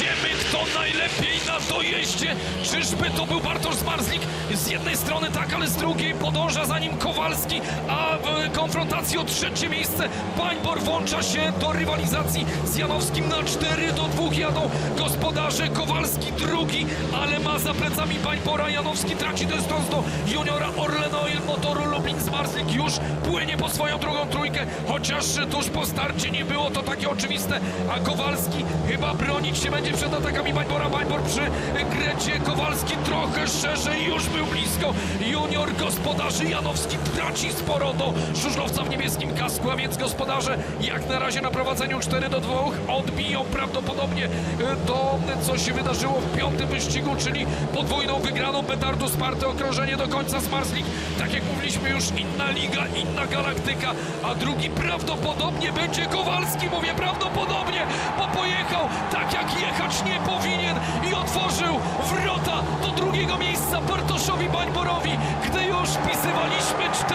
Wiemy, kto najlepiej na dojeździe. Czyżby to był Bartosz Zmarzlik? Z jednej strony tak, ale z drugiej podąża za nim Kowalski, a w konfrontacji o trzecie miejsce Bańbor włącza się do rywalizacji z Janowskim na 4 do 2 jadą gospodarze Kowalski drugi, ale ma za plecami Bańbora. Janowski traci dystans do juniora Orlen Oil Lublin Płynie po swoją drugą trójkę, chociaż tuż po starcie nie było to takie oczywiste, a Kowalski chyba bronić się będzie przed atakami Bańbora. Bańbor przy Grecie, Kowalski trochę szerzej, już był blisko. Junior gospodarzy Janowski traci sporo do żużlowca w niebieskim kasku, a więc gospodarze jak na razie na prowadzeniu 4 do 2 odbiją prawdopodobnie e, to, co się wydarzyło w piątym wyścigu, czyli podwójną wygraną petardu Sparty okrążenie do końca Zmarzlik. Tak jak mówiliśmy już inna liga, inna galaktyka, a drugi prawdopodobnie będzie Kowalski, mówię prawdopodobnie, bo pojechał tak jak jechać nie powinien i otworzył wrota drugiego miejsca Bartoszowi Bańborowi, gdy już wpisywaliśmy 4-2